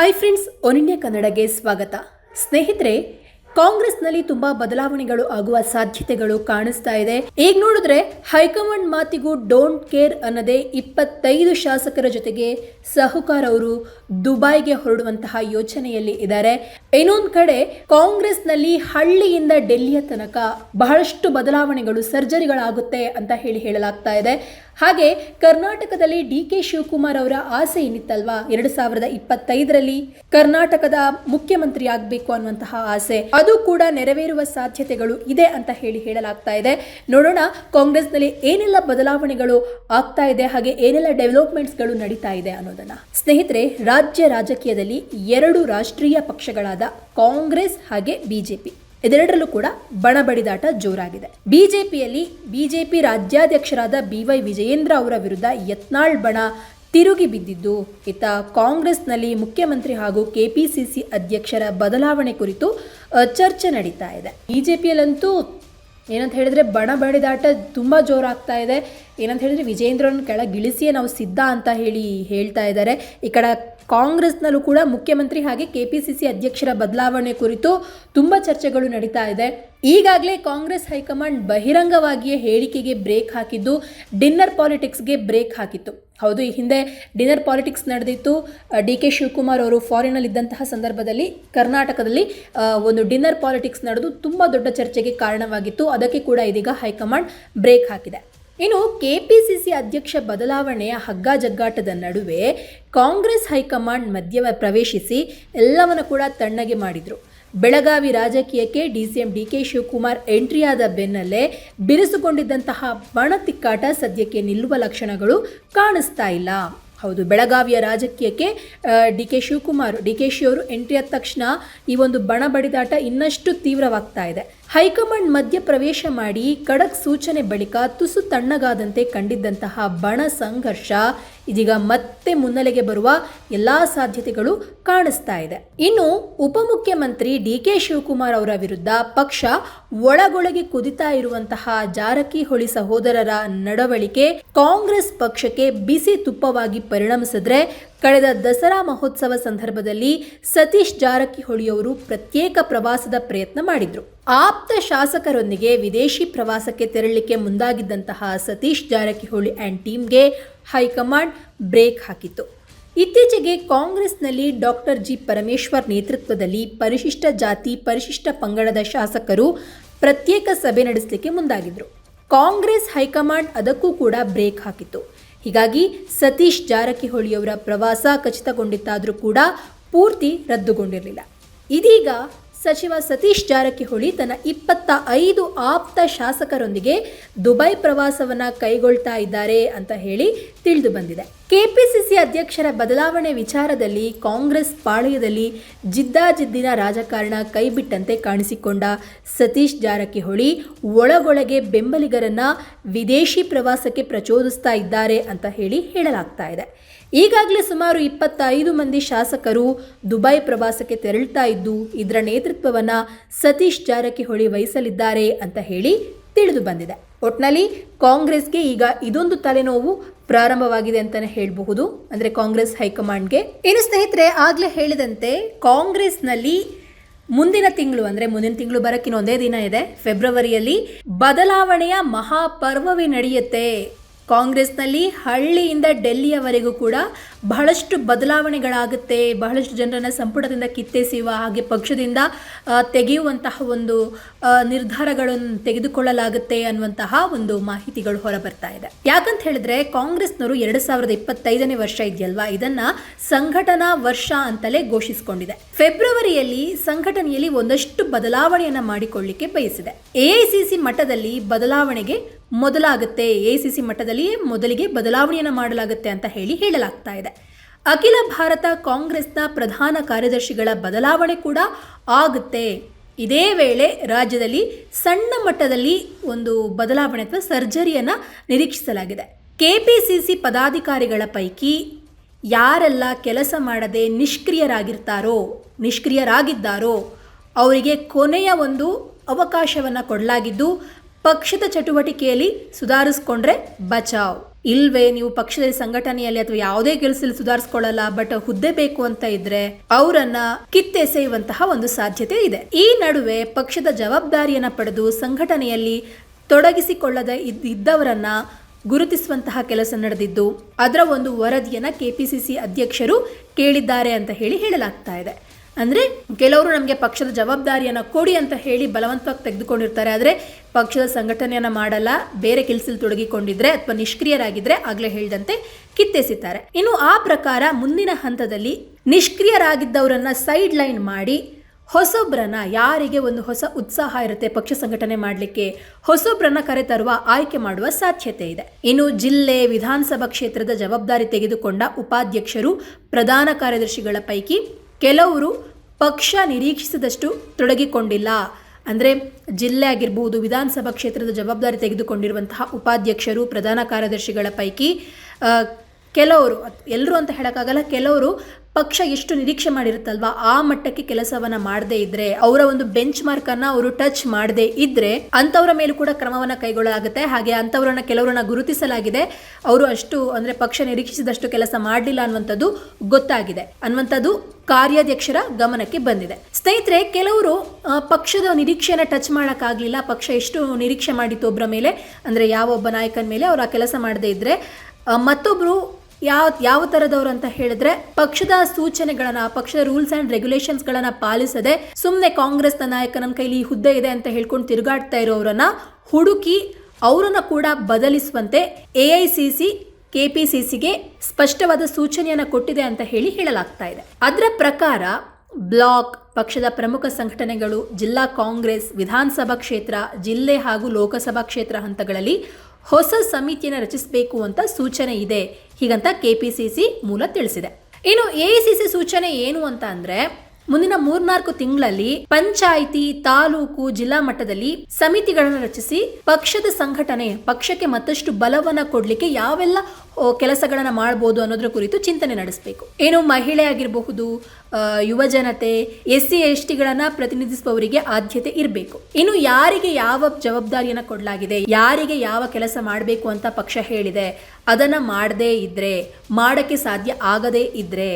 Hi friends ಒನಿನ್ಯ ಕನ್ನಡಗೆ ಸ್ವಾಗತ ಸ್ನೇಹಿತರೆ ಕಾಂಗ್ರೆಸ್ನಲ್ಲಿ ತುಂಬಾ ಬದಲಾವಣೆಗಳು ಆಗುವ ಸಾಧ್ಯತೆಗಳು ಕಾಣಿಸ್ತಾ ಇದೆ ಈಗ ನೋಡಿದ್ರೆ ಹೈಕಮಾಂಡ್ ಮಾತಿಗೂ ಡೋಂಟ್ ಕೇರ್ ಅನ್ನದೇ ಇಪ್ಪತ್ತೈದು ಶಾಸಕರ ಜೊತೆಗೆ ಸಹುಕಾರ್ ಅವರು ದುಬೈಗೆ ಹೊರಡುವಂತಹ ಯೋಚನೆಯಲ್ಲಿ ಇದ್ದಾರೆ ಇನ್ನೊಂದು ಕಡೆ ಕಾಂಗ್ರೆಸ್ನಲ್ಲಿ ಹಳ್ಳಿಯಿಂದ ಡೆಲ್ಲಿಯ ತನಕ ಬಹಳಷ್ಟು ಬದಲಾವಣೆಗಳು, ಸರ್ಜರಿಗಳಾಗುತ್ತೆ ಅಂತ ಹೇಳಿ ಹೇಳಲಾಗ್ತಾ ಇದೆ. ಹಾಗೆ ಕರ್ನಾಟಕದಲ್ಲಿ ಡಿ ಕೆ ಶಿವಕುಮಾರ್ ಅವರ ಆಸೆ ಏನಿತ್ತಲ್ವಾ? ಎರಡು ಸಾವಿರದ ಇಪ್ಪತ್ತೈದರಲ್ಲಿ ಕರ್ನಾಟಕದ ಮುಖ್ಯಮಂತ್ರಿ ಆಗಬೇಕು ಅನ್ನುವಂತಹ ಆಸೆ. ಅದು ಕೂಡ ನೆರವೇರುವ ಸಾಧ್ಯತೆಗಳು ಇದೆ ಅಂತ ಹೇಳಿ ಹೇಳಲಾಗ್ತಾ ಇದೆ. ನೋಡೋಣ, ಕಾಂಗ್ರೆಸ್ನಲ್ಲಿ ಏನೆಲ್ಲ ಬದಲಾವಣೆಗಳು ಆಗ್ತಾ ಇದೆ, ಹಾಗೆ ಏನೆಲ್ಲ ಡೆವಲಪ್ಮೆಂಟ್ಸ್ಗಳು ನಡೀತಾ ಇದೆ ಅನ್ನೋದನ್ನ. ಸ್ನೇಹಿತರೆ, ರಾಜ್ಯ ರಾಜಕೀಯದಲ್ಲಿ ಎರಡು ರಾಷ್ಟ್ರೀಯ ಪಕ್ಷಗಳಾದ ಕಾಂಗ್ರೆಸ್ ಹಾಗೆ ಬಿಜೆಪಿ. ಇದೆರಡರಲ್ಲೂ ಕೂಡ ಬಣ ಬಡಿದಾಟ ಜೋರಾಗಿದೆ. ಬಿಜೆಪಿಯಲ್ಲಿ ಬಿಜೆಪಿ ರಾಜ್ಯಾಧ್ಯಕ್ಷರಾದ ಬಿವೈ ವಿಜಯೇಂದ್ರ ಅವರ ವಿರುದ್ಧ ಯತ್ನಾಳ್ ಬಣ ತಿರುಗಿ ಬಿದ್ದಿದ್ದು, ಇತ್ತ ಕಾಂಗ್ರೆಸ್ನಲ್ಲಿ ಮುಖ್ಯಮಂತ್ರಿ ಹಾಗೂ ಕೆಪಿಸಿಸಿ ಅಧ್ಯಕ್ಷರ ಬದಲಾವಣೆ ಕುರಿತು ಚರ್ಚೆ ನಡೀತಾ ಇದೆ. ಬಿಜೆಪಿಯಲ್ಲಂತೂ ಏನಂತ ಹೇಳಿದ್ರೆ ಬಣ ಬಡಿದಾಟ ತುಂಬ ಜೋರಾಗ್ತಾ ಇದೆ. ಏನಂತ ಹೇಳಿದ್ರೆ ವಿಜೇಂದ್ರನ ಕೆಳಗಿಳಿಸಿಯೇ ನಾವು ಸಿದ್ಧ ಅಂತ ಹೇಳಿ ಹೇಳ್ತಾ ಇದ್ದಾರೆ. ಈ ಕಡೆ ಕಾಂಗ್ರೆಸ್ನಲ್ಲೂ ಕೂಡ ಮುಖ್ಯಮಂತ್ರಿ ಹಾಗೆ ಕೆ ಪಿ ಸಿ ಸಿ ಅಧ್ಯಕ್ಷರ ಬದಲಾವಣೆ ಕುರಿತು ತುಂಬ ಚರ್ಚೆಗಳು ನಡೀತಾ ಇದೆ. ಈಗಾಗಲೇ ಕಾಂಗ್ರೆಸ್ ಹೈಕಮಾಂಡ್ ಬಹಿರಂಗವಾಗಿಯೇ ಹೇಳಿಕೆಗೆ ಬ್ರೇಕ್ ಹಾಕಿದ್ದು, ಡಿನ್ನರ್ ಪಾಲಿಟಿಕ್ಸ್ಗೆ ಬ್ರೇಕ್ ಹಾಕಿತ್ತು. ಹೌದು, ಈ ಹಿಂದೆ ಡಿನ್ನರ್ ಪಾಲಿಟಿಕ್ಸ್ ನಡೆದಿತ್ತು. ಡಿ ಕೆ ಶಿವಕುಮಾರ್ ಅವರು ಫಾರಿನಲ್ಲಿ ಇದ್ದಂತಹ ಸಂದರ್ಭದಲ್ಲಿ ಕರ್ನಾಟಕದಲ್ಲಿ ಒಂದು ಡಿನ್ನರ್ ಪಾಲಿಟಿಕ್ಸ್ ನಡೆದು ತುಂಬ ದೊಡ್ಡ ಚರ್ಚೆಗೆ ಕಾರಣವಾಗಿತ್ತು. ಅದಕ್ಕೆ ಕೂಡ ಇದೀಗ ಹೈಕಮಾಂಡ್ ಬ್ರೇಕ್ ಹಾಕಿದೆ. ಇನ್ನು ಕೆಪಿಸಿಸಿ ಅಧ್ಯಕ್ಷ ಬದಲಾವಣೆಯ ಹಗ್ಗ ಜಗ್ಗಾಟದ ನಡುವೆ ಕಾಂಗ್ರೆಸ್ ಹೈಕಮಾಂಡ್ ಮಧ್ಯ ಪ್ರವೇಶಿಸಿ ಎಲ್ಲವನ್ನು ಕೂಡ ತಣ್ಣಗೆ ಮಾಡಿದ್ರು. ಬೆಳಗಾವಿ ರಾಜಕೀಯಕ್ಕೆ ಡಿಸಿಎಂ ಡಿ ಕೆ ಶಿವಕುಮಾರ್ ಎಂಟ್ರಿಯಾದ ಬೆನ್ನಲ್ಲೇ ಬಿರುಸುಗೊಂಡಿದ್ದಂತಹ ಬಣ ತಿಕ್ಕಾಟ ಸದ್ಯಕ್ಕೆ ನಿಲ್ಲುವ ಲಕ್ಷಣಗಳು ಕಾಣಿಸ್ತಾ ಇಲ್ಲ. ಹೌದು, ಬೆಳಗಾವಿಯ ರಾಜಕೀಯಕ್ಕೆ D K Shivakumar D K Shi ಅವರು ಎಂಟ್ರಿ ಆದ ತಕ್ಷಣ ಈ ಒಂದು ಬಣ ಬಡಿದಾಟ ಇನ್ನಷ್ಟು ತೀವ್ರವಾಗ್ತಾ ಇದೆ. ಹೈಕಮಾಂಡ್ ಮಧ್ಯ ಪ್ರವೇಶ ಮಾಡಿ ಖಡಕ್ ಸೂಚನೆ ಬಳಿಕ ತುಸು ತಣ್ಣಗಾದಂತೆ ಕಂಡಿದ್ದಂತಹ ಬಣ ಸಂಘರ್ಷ ಇದೀಗ ಮತ್ತೆ ಮುನ್ನೆಲೆಗೆ ಬರುವ ಎಲ್ಲಾ ಸಾಧ್ಯತೆಗಳು ಕಾಣಿಸ್ತಾ ಇದೆ. ಇನ್ನು ಉಪಮುಖ್ಯಮಂತ್ರಿ ಡಿ ಕೆ ಶಿವಕುಮಾರ್ ಅವರ ವಿರುದ್ಧ ಪಕ್ಷ ಒಳಗೊಳಗೆ ಕುದಿತಾ ಇರುವಂತಹ ಜಾರಕಿಹೊಳಿ ಸಹೋದರರ ನಡವಳಿಕೆ ಕಾಂಗ್ರೆಸ್ ಪಕ್ಷಕ್ಕೆ ಬಿಸಿ ತುಪ್ಪವಾಗಿ ಪರಿಣಮಿಸಿದ್ರೆ ಕಳೆದ ದಸರಾ ಮಹೋತ್ಸವ ಸಂದರ್ಭದಲ್ಲಿ ಸತೀಶ್ ಜಾರಕಿಹೊಳಿಯವರು ಪ್ರತ್ಯೇಕ ಪ್ರವಾಸದ ಪ್ರಯತ್ನ ಮಾಡಿದ್ರು. ಆಪ್ತ ಶಾಸಕರೊಂದಿಗೆ ವಿದೇಶಿ ಪ್ರವಾಸಕ್ಕೆ ತೆರಳಲಿಕ್ಕೆ ಮುಂದಾಗಿದ್ದಂತಹ ಸತೀಶ್ ಜಾರಕಿಹೊಳಿ ಆ್ಯಂಡ್ ಟೀಮ್ಗೆ ಹೈಕಮಾಂಡ್ ಬ್ರೇಕ್ ಹಾಕಿತ್ತು. ಇತ್ತೀಚೆಗೆ ಕಾಂಗ್ರೆಸ್ನಲ್ಲಿ ಡಾಕ್ಟರ್ ಜಿ ಪರಮೇಶ್ವರ್ ನೇತೃತ್ವದಲ್ಲಿ ಪರಿಶಿಷ್ಟ ಜಾತಿ, ಪರಿಶಿಷ್ಟ ಪಂಗಡದ ಶಾಸಕರು ಪ್ರತ್ಯೇಕ ಸಭೆ ನಡೆಸಲಿಕ್ಕೆ ಮುಂದಾಗಿದ್ರು. ಕಾಂಗ್ರೆಸ್ ಹೈಕಮಾಂಡ್ ಅದಕ್ಕೂ ಕೂಡ ಬ್ರೇಕ್ ಹಾಕಿತ್ತು. ಹೀಗಾಗಿ ಸತೀಶ್ ಜಾರಕಿಹೊಳಿಯವರ ಪ್ರವಾಸ ಖಚಿತಗೊಂಡಿತ್ತಾದರೂ ಕೂಡ ಪೂರ್ತಿ ರದ್ದುಗೊಂಡಿರಲಿಲ್ಲ. ಇದೀಗ ಸಚಿವ ಸತೀಶ್ ಜಾರಕಿಹೊಳಿ ತನ್ನ ಇಪ್ಪತ್ತ ಐದು ಆಪ್ತ ಶಾಸಕರೊಂದಿಗೆ ದುಬೈ ಪ್ರವಾಸವನ್ನ ಕೈಗೊಳ್ತಾ ಇದ್ದಾರೆ ಅಂತ ಹೇಳಿ ತಿಳಿದು ಬಂದಿದೆ. ಕೆಪಿಸಿಸಿ ಅಧ್ಯಕ್ಷರ ಬದಲಾವಣೆ ವಿಚಾರದಲ್ಲಿ ಕಾಂಗ್ರೆಸ್ ಪಾಳಯದಲ್ಲಿ ಜಿದ್ದಾಜಿದ್ದಿನ ರಾಜಕಾರಣ ಕೈಬಿಟ್ಟಂತೆ ಕಾಣಿಸಿಕೊಂಡ ಸತೀಶ್ ಜಾರಕಿಹೊಳಿ ಒಳಗೊಳಗೆ ಬೆಂಬಲಿಗರನ್ನ ವಿದೇಶಿ ಪ್ರವಾಸಕ್ಕೆ ಪ್ರಚೋದಿಸ್ತಾ ಇದ್ದಾರೆ ಅಂತ ಹೇಳಿ ಹೇಳಲಾಗ್ತಾ ಇದೆ. ಈಗಾಗಲೇ ಸುಮಾರು ಇಪ್ಪತ್ತೈದು ಮಂದಿ ಶಾಸಕರು ದುಬೈ ಪ್ರವಾಸಕ್ಕೆ ತೆರಳುತ್ತಾ ಇದ್ದು, ಇದರ ನೇತೃತ್ವವನ್ನು ಸತೀಶ್ ಜಾರಕಿಹೊಳಿ ವಹಿಸಲಿದ್ದಾರೆ ಅಂತ ಹೇಳಿ ತಿಳಿದು ಬಂದಿದೆ. ಒಟ್ನಲ್ಲಿ ಕಾಂಗ್ರೆಸ್ಗೆ ಈಗ ಇದೊಂದು ತಲೆನೋವು ಪ್ರಾರಂಭವಾಗಿದೆ ಅಂತಾನೆ ಹೇಳಬಹುದು. ಅಂದ್ರೆ ಕಾಂಗ್ರೆಸ್ ಹೈಕಮಾಂಡ್ಗೆ. ಇನ್ನು ಸ್ನೇಹಿತರೆ, ಆಗ್ಲೇ ಹೇಳಿದಂತೆ ಕಾಂಗ್ರೆಸ್ನಲ್ಲಿ ಮುಂದಿನ ತಿಂಗಳು, ಅಂದ್ರೆ ಮುಂದಿನ ತಿಂಗಳು ಬರಕ್ಕಿನ ಒಂದೇ ದಿನ ಇದೆ. ಫೆಬ್ರವರಿಯಲ್ಲಿ ಬದಲಾವಣೆಯ ಮಹಾಪರ್ವವೇ ನಡೆಯುತ್ತೆ. ಕಾಂಗ್ರೆಸ್ನಲ್ಲಿ ಹಳ್ಳಿಯಿಂದ ಡೆಲ್ಲಿಯವರೆಗೂ ಕೂಡ ಬಹಳಷ್ಟು ಬದಲಾವಣೆಗಳಾಗುತ್ತೆ, ಬಹಳಷ್ಟು ಜನರನ್ನ ಸಂಪುಟದಿಂದ ಕಿತ್ತೆಸೆಯುವ ಹಾಗೆ ಪಕ್ಷದಿಂದ ತೆಗೆಯುವಂತಹ ಒಂದು ನಿರ್ಧಾರಗಳನ್ನು ತೆಗೆದುಕೊಳ್ಳಲಾಗುತ್ತೆ ಅನ್ನುವಂತಹ ಒಂದು ಮಾಹಿತಿಗಳು ಹೊರಬರ್ತಾ ಇದೆ. ಯಾಕಂತ ಹೇಳಿದ್ರೆ ಕಾಂಗ್ರೆಸ್ನವರು ಎರಡು ಸಾವಿರದ ಇಪ್ಪತ್ತೈದನೇ ವರ್ಷ ಇದೆಯಲ್ವಾ? ಇದನ್ನ ಸಂಘಟನಾ ವರ್ಷ ಅಂತಲೇ ಘೋಷಿಸಿಕೊಂಡಿದೆ. ಫೆಬ್ರವರಿಯಲ್ಲಿ ಸಂಘಟನೆಯಲ್ಲಿ ಒಂದಷ್ಟು ಬದಲಾವಣೆಯನ್ನು ಮಾಡಿಕೊಳ್ಳಿಕ್ಕೆ ಬಯಸಿದೆ. ಎಐಸಿಸಿ ಮಟ್ಟದಲ್ಲಿ ಬದಲಾವಣೆಗೆ ಮೊದಲಾಗುತ್ತೆ ಎಐಸಿಸಿ ಮಟ್ಟದಲ್ಲಿ ಮೊದಲಿಗೆ ಬದಲಾವಣೆಯನ್ನು ಮಾಡಲಾಗುತ್ತೆ ಅಂತ ಹೇಳಿ ಹೇಳಲಾಗ್ತಾ ಇದೆ. ಅಖಿಲ ಭಾರತ ಕಾಂಗ್ರೆಸ್ನ ಪ್ರಧಾನ ಕಾರ್ಯದರ್ಶಿಗಳ ಬದಲಾವಣೆ ಕೂಡ ಆಗುತ್ತೆ. ಇದೇ ವೇಳೆ ರಾಜ್ಯದಲ್ಲಿ ಸಣ್ಣ ಮಟ್ಟದಲ್ಲಿ ಒಂದು ಬದಲಾವಣೆ ಅಥವಾ ಸರ್ಜರಿಯನ್ನು ನಿರೀಕ್ಷಿಸಲಾಗಿದೆ. ಕೆಪಿಸಿಸಿ ಪದಾಧಿಕಾರಿಗಳ ಪೈಕಿ ಯಾರೆಲ್ಲ ಕೆಲಸ ಮಾಡದೆ ನಿಷ್ಕ್ರಿಯರಾಗಿರ್ತಾರೋ, ನಿಷ್ಕ್ರಿಯರಾಗಿದ್ದಾರೋ, ಅವರಿಗೆ ಕೊನೆಯ ಒಂದು ಅವಕಾಶವನ್ನು ಕೊಡಲಾಗಿದ್ದು ಪಕ್ಷದ ಚಟುವಟಿಕೆಯಲ್ಲಿ ಸುಧಾರಿಸ್ಕೊಂಡ್ರೆ ಬಚಾವ್. ಇಲ್ವೇ ನೀವು ಪಕ್ಷದಲ್ಲಿ ಸಂಘಟನೆಯಲ್ಲಿ ಅಥವಾ ಯಾವುದೇ ಕೆಲಸದಲ್ಲಿ ಸುಧಾರಿಸ್ಕೊಳ್ಳಲ್ಲ ಬಟ್ ಹುದ್ದೆ ಬೇಕು ಅಂತ ಇದ್ರೆ ಅವರನ್ನ ಕಿತ್ತೆಸೆಯುವಂತಹ ಒಂದು ಸಾಧ್ಯತೆ ಇದೆ. ಈ ನಡುವೆ ಪಕ್ಷದ ಜವಾಬ್ದಾರಿಯನ್ನ ಪಡೆದು ಸಂಘಟನೆಯಲ್ಲಿ ತೊಡಗಿಸಿಕೊಳ್ಳದ ಇದ್- ಇದ್ದವರನ್ನ ಗುರುತಿಸುವಂತಹ ಕೆಲಸ ನಡೆದಿದ್ದು, ಅದರ ಒಂದು ವರದಿಯನ್ನ ಕೆಪಿಸಿಸಿ ಅಧ್ಯಕ್ಷರು ಕೇಳಿದ್ದಾರೆ ಅಂತ ಹೇಳಿ ಹೇಳಲಾಗ್ತಾ ಇದೆ. ಅಂದ್ರೆ ಕೆಲವರು ನಮಗೆ ಪಕ್ಷದ ಜವಾಬ್ದಾರಿಯನ್ನು ಕೊಡಿ ಅಂತ ಹೇಳಿ ಬಲವಂತವಾಗಿ ತೆಗೆದುಕೊಂಡಿರ್ತಾರೆ. ಆದರೆ ಪಕ್ಷದ ಸಂಘಟನೆಯನ್ನ ಮಾಡಲ್ಲ, ಬೇರೆ ಕೆಲಸದಲ್ಲಿ ತೊಡಗಿಕೊಂಡಿದ್ರೆ ಅಥವಾ ನಿಷ್ಕ್ರಿಯರಾಗಿದ್ರೆ ಆಗ್ಲೇ ಹೇಳಿದಂತೆ ಕಿತ್ತೆಸಿತಾರೆ ಇನ್ನು ಆ ಪ್ರಕಾರ ಮುಂದಿನ ಹಂತದಲ್ಲಿ ನಿಷ್ಕ್ರಿಯರಾಗಿದ್ದವರನ್ನ ಸೈಡ್ ಲೈನ್ ಮಾಡಿ ಹೊಸೊಬ್ಬರನ್ನ ಯಾರಿಗೆ ಒಂದು ಹೊಸ ಉತ್ಸಾಹ ಇರುತ್ತೆ ಪಕ್ಷ ಸಂಘಟನೆ ಮಾಡಲಿಕ್ಕೆ, ಹೊಸೊಬ್ರನ್ನ ಕರೆತರುವ ಆಯ್ಕೆ ಮಾಡುವ ಸಾಧ್ಯತೆ ಇದೆ. ಇನ್ನು ಜಿಲ್ಲೆ, ವಿಧಾನಸಭಾ ಕ್ಷೇತ್ರದ ಜವಾಬ್ದಾರಿ ತೆಗೆದುಕೊಂಡ ಉಪಾಧ್ಯಕ್ಷರು, ಪ್ರಧಾನ ಕಾರ್ಯದರ್ಶಿಗಳ ಪೈಕಿ ಕೆಲವರು ಪಕ್ಷ ನಿರೀಕ್ಷಿಸಿದಷ್ಟು ತೊಡಗಿಕೊಂಡಿಲ್ಲ. ಅಂದರೆ ಜಿಲ್ಲೆ ಆಗಿರ್ಬೋದು, ವಿಧಾನಸಭಾ ಕ್ಷೇತ್ರದ ಜವಾಬ್ದಾರಿ ತೆಗೆದುಕೊಂಡಿರುವಂತಹ ಉಪಾಧ್ಯಕ್ಷರು, ಪ್ರಧಾನ ಕಾರ್ಯದರ್ಶಿಗಳ ಪೈಕಿ ಕೆಲವರು ಎಲ್ಲರೂ ಅಂತ ಹೇಳೋಕ್ಕಾಗಲ್ಲ, ಕೆಲವರು ಪಕ್ಷ ಎಷ್ಟು ನಿರೀಕ್ಷೆ ಮಾಡಿರುತ್ತಲ್ವ? ಆ ಮಟ್ಟಕ್ಕೆ ಕೆಲಸವನ್ನ ಮಾಡದೇ ಇದ್ರೆ, ಅವರ ಒಂದು ಬೆಂಚ್ ಮಾರ್ಕ್ ಅನ್ನ ಅವರು ಟಚ್ ಮಾಡದೇ ಇದ್ರೆ ಅಂತವರ ಮೇಲೂ ಕೂಡ ಕ್ರಮವನ್ನ ಕೈಗೊಳ್ಳಲಾಗುತ್ತೆ. ಹಾಗೆ ಅಂತವರನ್ನ ಕೆಲವರನ್ನ ಗುರುತಿಸಲಾಗಿದೆ. ಅವರು ಅಷ್ಟು ಅಂದ್ರೆ ಪಕ್ಷ ನಿರೀಕ್ಷಿಸಿದಷ್ಟು ಕೆಲಸ ಮಾಡಲಿಲ್ಲ ಅನ್ನುವಂಥದ್ದು ಗೊತ್ತಾಗಿದೆ. ಅನ್ನುವಂಥದ್ದು ಕಾರ್ಯಾಧ್ಯಕ್ಷರ ಗಮನಕ್ಕೆ ಬಂದಿದೆ. ಸ್ನೇಹಿತರೆ, ಕೆಲವರು ಪಕ್ಷದ ನಿರೀಕ್ಷೆನ ಟಚ್ ಮಾಡೋಕ್ಕಾಗಲಿಲ್ಲ, ಪಕ್ಷ ಎಷ್ಟು ನಿರೀಕ್ಷೆ ಮಾಡಿತ್ತು ಒಬ್ಬರ ಮೇಲೆ, ಅಂದರೆ ಯಾವ ಒಬ್ಬ ನಾಯಕನ ಮೇಲೆ, ಅವರು ಆ ಕೆಲಸ ಮಾಡದೇ ಇದ್ದರೆ ಮತ್ತೊಬ್ಬರು ಯಾವ ಯಾವ ತರದವರು ಅಂತ ಹೇಳಿದ್ರೆ ಪಕ್ಷದ ಸೂಚನೆಗಳನ್ನ, ಪಕ್ಷದ ರೂಲ್ಸ್ ಅಂಡ್ ರೆಗ್ಯುಲೇಷನ್ಸ್ ಗಳನ್ನ ಪಾಲಿಸದೆ ಸುಮ್ಮನೆ ಕಾಂಗ್ರೆಸ್ನ ನಾಯಕ ನಮ್ಮ ಕೈಲಿ ಈ ಹುದ್ದೆ ಇದೆ ಅಂತ ಹೇಳ್ಕೊಂಡು ತಿರುಗಾಡ್ತಾ ಇರೋರನ್ನ ಹುಡುಕಿ ಅವರನ್ನ ಕೂಡ ಬದಲಿಸುವಂತೆ ಎ ಐ ಸಿ ಕೆಪಿಸಿಸಿಗೆ ಸ್ಪಷ್ಟವಾದ ಸೂಚನೆಯನ್ನ ಕೊಟ್ಟಿದೆ ಅಂತ ಹೇಳಿ ಹೇಳಲಾಗ್ತಾ ಇದೆ. ಅದರ ಪ್ರಕಾರ ಬ್ಲಾಕ್, ಪಕ್ಷದ ಪ್ರಮುಖ ಸಂಘಟನೆಗಳು, ಜಿಲ್ಲಾ ಕಾಂಗ್ರೆಸ್, ವಿಧಾನಸಭಾ ಕ್ಷೇತ್ರ, ಜಿಲ್ಲೆ ಹಾಗೂ ಲೋಕಸಭಾ ಕ್ಷೇತ್ರ ಹಂತಗಳಲ್ಲಿ ಹೊಸ ಸಮಿತಿಯನ್ನು ರಚಿಸಬೇಕು ಅಂತ ಸೂಚನೆ ಇದೆ. ಹೀಗಂತ ಕೆಪಿಸಿಸಿ ಮೂಲ ತಿಳಿಸಿದೆ. ಇನ್ನು ಎಐಸಿಸಿ ಸೂಚನೆ ಏನು ಅಂತ ಅಂದ್ರೆ ಮುಂದಿನ ಮೂರ್ನಾಲ್ಕು ತಿಂಗಳಲ್ಲಿ ಪಂಚಾಯಿತಿ, ತಾಲೂಕು, ಜಿಲ್ಲಾ ಮಟ್ಟದಲ್ಲಿ ಸಮಿತಿಗಳನ್ನು ರಚಿಸಿ ಪಕ್ಷದ ಸಂಘಟನೆ ಪಕ್ಷಕ್ಕೆ ಮತ್ತಷ್ಟು ಬಲವನ್ನ ಕೊಡ್ಲಿಕ್ಕೆ ಯಾವೆಲ್ಲ ಕೆಲಸಗಳನ್ನು ಮಾಡಬಹುದು ಅನ್ನೋದ್ರ ಕುರಿತು ಚಿಂತನೆ ನಡೆಸಬೇಕು. ಏನು ಮಹಿಳೆ ಆಗಿರಬಹುದು ಯುವ ಜನತೆ ಎಸ್ ಸಿ ಎಸ್ ಟಿಗಳನ್ನ ಪ್ರತಿನಿಧಿಸುವವರಿಗೆ ಆದ್ಯತೆ ಇರಬೇಕು. ಇನ್ನು ಯಾರಿಗೆ ಯಾವ ಜವಾಬ್ದಾರಿಯನ್ನ ಕೊಡಲಾಗಿದೆ, ಯಾರಿಗೆ ಯಾವ ಕೆಲಸ ಮಾಡಬೇಕು ಅಂತ ಪಕ್ಷ ಹೇಳಿದೆ, ಅದನ್ನ ಮಾಡದೇ ಇದ್ರೆ, ಮಾಡಕ್ಕೆ ಸಾಧ್ಯ ಆಗದೇ ಇದ್ರೆ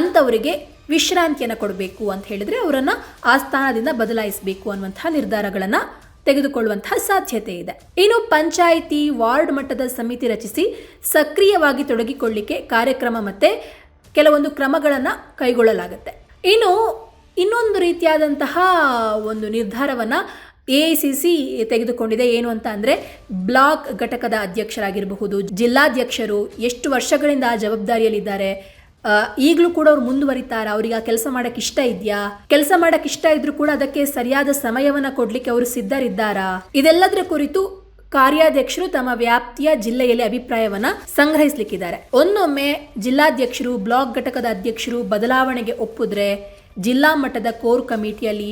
ಅಂತವರಿಗೆ ವಿಶ್ರಾಂತಿಯನ್ನು ಕೊಡಬೇಕು ಅಂತ ಹೇಳಿದ್ರೆ ಅವರನ್ನು ಆ ಸ್ಥಾನದಿಂದ ಬದಲಾಯಿಸಬೇಕು ಅನ್ನುವಂತಹ ನಿರ್ಧಾರಗಳನ್ನ ತೆಗೆದುಕೊಳ್ಳುವಂತಹ ಸಾಧ್ಯತೆ ಇದೆ. ಇನ್ನು ಪಂಚಾಯಿತಿ, ವಾರ್ಡ್ ಮಟ್ಟದ ಸಮಿತಿ ರಚಿಸಿ ಸಕ್ರಿಯವಾಗಿ ತೊಡಗಿಕೊಳ್ಳಿಕ್ಕೆ ಕಾರ್ಯಕ್ರಮ ಮತ್ತೆ ಕೆಲವೊಂದು ಕ್ರಮಗಳನ್ನು ಕೈಗೊಳ್ಳಲಾಗುತ್ತೆ. ಇನ್ನು ಇನ್ನೊಂದು ರೀತಿಯಾದಂತಹ ಒಂದು ನಿರ್ಧಾರವನ್ನ ಎ ಐ ಸಿ ಸಿ ತೆಗೆದುಕೊಂಡಿದೆ ಏನು ಅಂತ ಅಂದರೆ ಬ್ಲಾಕ್ ಘಟಕದ ಅಧ್ಯಕ್ಷರಾಗಿರಬಹುದು, ಜಿಲ್ಲಾಧ್ಯಕ್ಷರು ಎಷ್ಟು ವರ್ಷಗಳಿಂದ ಆ ಜವಾಬ್ದಾರಿಯಲ್ಲಿದ್ದಾರೆ ಈಗಲೂ ಕೂಡ ಅವ್ರು ಮುಂದುವರಿತಾರ. ಅವ್ರಿಗೆ ಆ ಕೆಲಸ ಮಾಡಕ್ಕೆ ಇಷ್ಟ ಇದೆಯಾ? ಕೆಲಸ ಮಾಡಕ್ಕೆ ಇಷ್ಟ ಇದ್ರೂ ಕೂಡ ಅದಕ್ಕೆ ಸರಿಯಾದ ಸಮಯವನ್ನ ಕೊಡ್ಲಿಕ್ಕೆ ಅವರು ಸಿದ್ಧರಿದ್ದಾರಾ? ಇದೆಲ್ಲದರ ಕುರಿತು ಕಾರ್ಯಾಧ್ಯಕ್ಷರು ತಮ್ಮ ವ್ಯಾಪ್ತಿಯ ಜಿಲ್ಲೆಯಲ್ಲಿ ಅಭಿಪ್ರಾಯವನ್ನ ಸಂಗ್ರಹಿಸಲಿಕ್ಕಿದ್ದಾರೆ. ಒಂದೊಮ್ಮೆ ಜಿಲ್ಲಾಧ್ಯಕ್ಷರು, ಬ್ಲಾಕ್ ಘಟಕದ ಅಧ್ಯಕ್ಷರು ಬದಲಾವಣೆಗೆ ಒಪ್ಪಿದ್ರೆ ಜಿಲ್ಲಾ ಮಟ್ಟದ ಕೋರ್ ಕಮಿಟಿಯಲ್ಲಿ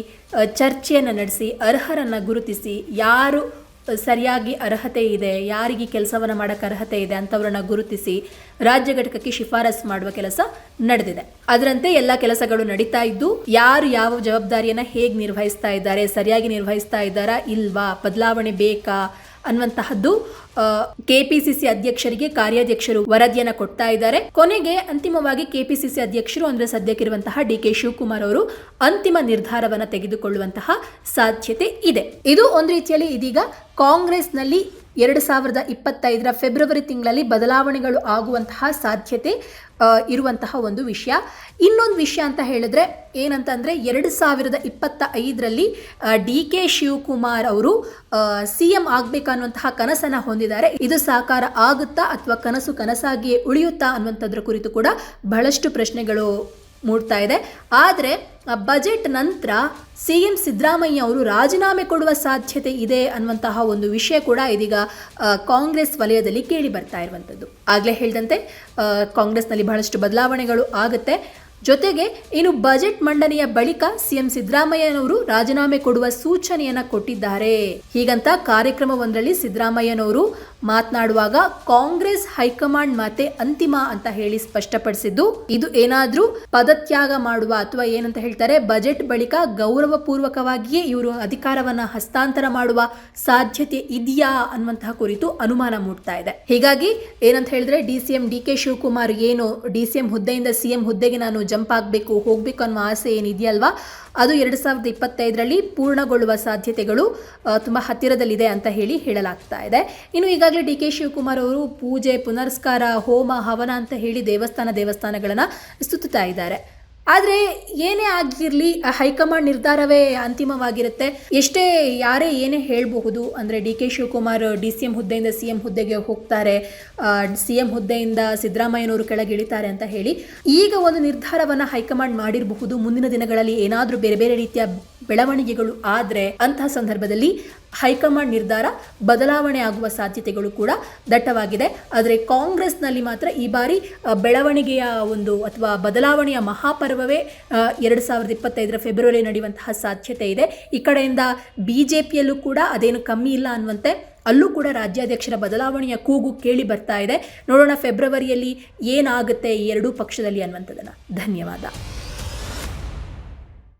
ಚರ್ಚೆಯನ್ನು ನಡೆಸಿ, ಅರ್ಹರನ್ನ ಗುರುತಿಸಿ, ಯಾರು ಸರಿಯಾಗಿ ಅರ್ಹತೆ ಇದೆ, ಯಾರಿಗೆ ಕೆಲಸವನ್ನು ಮಾಡೋಕ್ಕೆ ಅರ್ಹತೆ ಇದೆ ಅಂಥವ್ರನ್ನ ಗುರುತಿಸಿ ರಾಜ್ಯ ಘಟಕಕ್ಕೆ ಶಿಫಾರಸು ಮಾಡುವ ಕೆಲಸ ನಡೆದಿದೆ. ಅದರಂತೆ ಎಲ್ಲ ಕೆಲಸಗಳು ನಡೀತಾ ಇದ್ದು, ಯಾರು ಯಾವ ಜವಾಬ್ದಾರಿಯನ್ನು ಹೇಗೆ ನಿರ್ವಹಿಸ್ತಾ ಇದ್ದಾರೆ, ಸರಿಯಾಗಿ ನಿರ್ವಹಿಸ್ತಾ ಇದ್ದಾರಾ, ಇಲ್ವಾ, ಬದಲಾವಣೆ ಬೇಕಾ ಅನ್ನುವಂತಹದ್ದು ಕೆಪಿಸಿಸಿ ಅಧ್ಯಕ್ಷರಿಗೆ ಕಾರ್ಯಾಧ್ಯಕ್ಷರು ವರದಿಯನ್ನು ಕೊಡ್ತಾ ಇದ್ದಾರೆ. ಕೊನೆಗೆ ಅಂತಿಮವಾಗಿ ಕೆಪಿಸಿಸಿ ಅಧ್ಯಕ್ಷರು ಅಂದ್ರೆ ಸದ್ಯಕ್ಕಿರುವಂತಹ ಡಿ ಕೆ ಶಿವಕುಮಾರ್ ಅವರು ಅಂತಿಮ ನಿರ್ಧಾರವನ್ನ ತೆಗೆದುಕೊಳ್ಳುವಂತಹ ಸಾಧ್ಯತೆ ಇದೆ. ಇದು ಒಂದು ರೀತಿಯಲ್ಲಿ ಇದೀಗ ಕಾಂಗ್ರೆಸ್ನಲ್ಲಿ ಎರಡು ಸಾವಿರದ ಇಪ್ಪತ್ತೈದರ ಫೆಬ್ರವರಿ ತಿಂಗಳಲ್ಲಿ ಬದಲಾವಣೆಗಳು ಆಗುವಂತಹ ಸಾಧ್ಯತೆ ಇರುವಂತಹ ಒಂದು ವಿಷಯ. ಇನ್ನೊಂದು ವಿಷಯ ಅಂತ ಹೇಳಿದ್ರೆ ಏನಂತಂದ್ರೆ ಎರಡು ಸಾವಿರದ ಇಪ್ಪತ್ತ ಐದರಲ್ಲಿ ಡಿ ಕೆ ಶಿವಕುಮಾರ್ ಅವರು ಸಿ ಎಂ ಆಗಬೇಕನ್ನುವಂತಹ ಕನಸನ್ನು ಹೊಂದಿದ್ದಾರೆ. ಇದು ಸಾಕಾರ ಆಗುತ್ತಾ ಅಥವಾ ಕನಸು ಕನಸಾಗಿಯೇ ಉಳಿಯುತ್ತಾ ಅನ್ನುವಂಥದ್ರ ಕುರಿತು ಕೂಡ ಬಹಳಷ್ಟು ಪ್ರಶ್ನೆಗಳು ಮೂಡ್ತಾ ಇದೆ. ಆದರೆ ಬಜೆಟ್ ನಂತರ ಸಿ ಎಂ ಸಿದ್ದರಾಮಯ್ಯ ಅವರು ರಾಜೀನಾಮೆ ಕೊಡುವ ಸಾಧ್ಯತೆ ಇದೆ ಅನ್ನುವಂತಹ ಒಂದು ವಿಷಯ ಕೂಡ ಇದೀಗ ಕಾಂಗ್ರೆಸ್ ವಲಯದಲ್ಲಿ ಕೇಳಿ ಬರ್ತಾ ಇರುವಂಥದ್ದು ಆಗಲೇ ಹೇಳಿದಂತೆ ಆ, ಕಾಂಗ್ರೆಸ್ನಲ್ಲಿ ಬಹಳಷ್ಟು ಬದಲಾವಣೆಗಳು ಆಗುತ್ತೆ. ಜೊತೆಗೆ ಇನ್ನು ಬಜೆಟ್ ಮಂಡನೆಯ ಬಳಿಕ ಸಿಎಂ ಸಿದ್ದರಾಮಯ್ಯನವರು ರಾಜೀನಾಮೆ ಕೊಡುವ ಸೂಚನೆಯನ್ನ ಕೊಟ್ಟಿದ್ದಾರೆ. ಹೀಗಂತ ಕಾರ್ಯಕ್ರಮವೊಂದರಲ್ಲಿ ಸಿದ್ದರಾಮಯ್ಯನವರು ಮಾತನಾಡುವಾಗ ಕಾಂಗ್ರೆಸ್ ಹೈಕಮಾಂಡ್ ಮಾತೆ ಅಂತಿಮ ಅಂತ ಹೇಳಿ ಸ್ಪಷ್ಟಪಡಿಸಿದ್ದು, ಇದು ಏನಾದ್ರೂ ಪದತ್ಯಾಗ ಮಾಡುವ ಅಥವಾ ಏನಂತ ಹೇಳ್ತಾರೆ, ಬಜೆಟ್ ಬಳಿಕ ಗೌರವ ಪೂರ್ವಕವಾಗಿಯೇ ಇವರು ಅಧಿಕಾರವನ್ನ ಹಸ್ತಾಂತರ ಮಾಡುವ ಸಾಧ್ಯತೆ ಇದೆಯಾ ಅನ್ನುವಂತಹ ಕುರಿತು ಅನುಮಾನ ಮೂಡ್ತಾ ಇದೆ. ಹೀಗಾಗಿ ಏನಂತ ಹೇಳಿದ್ರೆ, D C M D K Shivakumar ಏನು ಡಿ ಸಿ ಎಂ ಹುದ್ದೆಯಿಂದ ಸಿ ಎಂ ಹುದ್ದೆಗೆ ನಾನು ಜಂಪ್ ಆಗಬೇಕು, ಹೋಗ್ಬೇಕು ಅನ್ನೋ ಆಸೆ ಏನಿದೆಯಲ್ವಾ, ಅದು ಎರಡು ಸಾವಿರದ ಇಪ್ಪತ್ತೈದರಲ್ಲಿ ಪೂರ್ಣಗೊಳ್ಳುವ ಸಾಧ್ಯತೆಗಳು ತುಂಬಾ ಹತ್ತಿರದಲ್ಲಿದೆ ಅಂತ ಹೇಳಿ ಹೇಳಲಾಗ್ತಾ ಇದೆ. ಇನ್ನು ಈಗಾಗಲೇ ಡಿ ಕೆ ಶಿವಕುಮಾರ್ ಅವರು ಪೂಜೆ ಪುನರ್ಸ್ಕಾರ ಹೋಮ, ಹವನ ಅಂತ ಹೇಳಿ ದೇವಸ್ಥಾನ ದೇವಸ್ಥಾನಗಳನ್ನು ಸುತ್ತುತ್ತಾ ಇದ್ದಾರೆ. ಆದರೆ ಏನೇ ಆಗಿರಲಿ ಹೈಕಮಾಂಡ್ ನಿರ್ಧಾರವೇ ಅಂತಿಮವಾಗಿರುತ್ತೆ. ಎಷ್ಟೇ ಯಾರೇ ಏನೇ ಹೇಳಬಹುದು, ಅಂದರೆ D K Shivakumar D C M ಹುದ್ದೆಯಿಂದ ಸಿ ಎಂ ಹುದ್ದೆಗೆ ಹೋಗ್ತಾರೆ ಸಿ ಎಂ ಹುದ್ದೆಯಿಂದ ಸಿದ್ದರಾಮಯ್ಯನವರು ಕೆಳಗಿಳಿತಾರೆ ಅಂತ ಹೇಳಿ, ಈಗ ಒಂದು ನಿರ್ಧಾರವನ್ನು ಹೈಕಮಾಂಡ್ ಮಾಡಿರಬಹುದು. ಮುಂದಿನ ದಿನಗಳಲ್ಲಿ ಏನಾದರೂ ಬೇರೆ ಬೇರೆ ರೀತಿಯ ಬೆಳವಣಿಗೆಗಳು ಆದರೆ ಅಂತಹ ಸಂದರ್ಭದಲ್ಲಿ ಹೈಕಮಾಂಡ್ ನಿರ್ಧಾರ ಬದಲಾವಣೆ ಆಗುವ ಸಾಧ್ಯತೆಗಳು ಕೂಡ ದಟ್ಟವಾಗಿದೆ. ಆದರೆ ಕಾಂಗ್ರೆಸ್ನಲ್ಲಿ ಮಾತ್ರ ಈ ಬಾರಿ ಬೆಳವಣಿಗೆಯ ಒಂದು ಅಥವಾ ಬದಲಾವಣೆಯ ಮಹಾಪರ್ವವೇ ಎರಡು ಸಾವಿರದ ಇಪ್ಪತ್ತೈದರ ಫೆಬ್ರವರಿ ನಡೆಯುವಂತಹ ಸಾಧ್ಯತೆ ಇದೆ. ಈ ಕಡೆಯಿಂದ ಬಿ ಜೆ ಪಿಯಲ್ಲೂ ಕೂಡ ಅದೇನು ಕಮ್ಮಿ ಇಲ್ಲ ಅನ್ನುವಂತೆ ಅಲ್ಲೂ ಕೂಡ ರಾಜ್ಯಾಧ್ಯಕ್ಷರ ಬದಲಾವಣೆಯ ಕೂಗು ಕೇಳಿ ಬರ್ತಾ ಇದೆ. ನೋಡೋಣ ಫೆಬ್ರವರಿಯಲ್ಲಿ ಏನಾಗುತ್ತೆ ಈ ಎರಡೂ ಪಕ್ಷದಲ್ಲಿ ಅನ್ನುವಂಥದ್ದನ್ನು. ಧನ್ಯವಾದ.